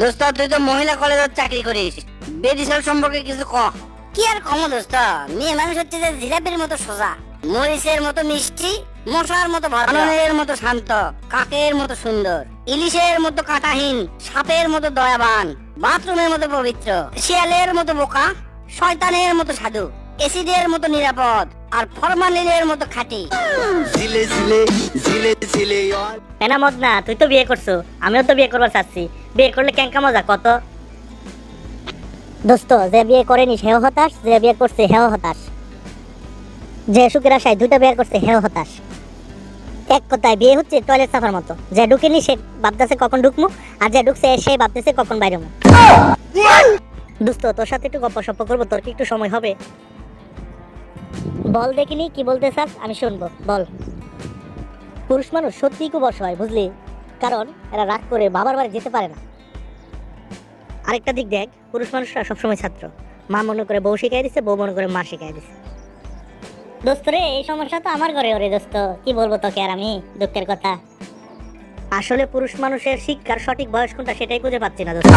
দোস্ত তুই তো মহিলা কলেজের চাকরি করিস। বেদিশাল সম্পর্কে কিছু ক? কি আর কম দোস্ত? মেয়ে মানুষ হচ্ছে যে জিলাপির মতো সোজা। মরিচের মতো মিষ্টি মশার মতো ভারণের মতো শান্ত কাকের মতো সুন্দর। ইলিশের মতো কাঁটাহীন সাপের মতো দয়াবান। বাথরুমের মতো পবিত্র। শিয়ালের মতো বোকা শয়তানের মতো সাধু। এসিডের মতো নিরাপদ আর ফরমালিনের মতো খাঁটি। yo এনা তুই তো বিয়ে করছ। আমিও তো বিয়ে করবার চাচ্ছি। বিয়ে করলে কেঙ্কা মজা কত? দোস্ত যে বিয়ে করেনি সেও হতাশ যে বিয়ে করছে হেও হতাশ। যে সুখের আশায় দুইটা বিয়ে করছে হেও হতাশ। এক কথায় বিয়ে হচ্ছে টয়লেট সাফার মতো। যে ঢুকেনি সে ভাবতেছে কখন ঢুকমু আর যে ঢুকছে সে ভাবতেছে কখন বাইরে হমু। দোস্ত তোর সাথে একটু গপ্প সপ্প করব তোর কি একটু সময় হবে? বল দেখিনি, কি বলতে চাস? আমি শুনব, বল। পুরুষ মানুষ সত্যিই খুব অসহায়, বুঝলি? কারণ এরা রাগ করে বাবার বাড়ি যেতে পারে না। আরেকটা দিক দেখ, পুরুষ মানুষরা সবসময় ছাত্র। মা মনে করে বউ শিখাই দিছে, বউ মনে করে মা শিখাই দিছে। দোস্ত রে, এই সমস্যা তো আমার ঘরে ওরে দোস্ত, কি বলব তোকে আর আমি, দুঃখের কথা। আসলে পুরুষ মানুষের শিক্ষার সঠিক বয়স কোনটা সেটাই খুঁজে পাচ্ছি না দোস্ত।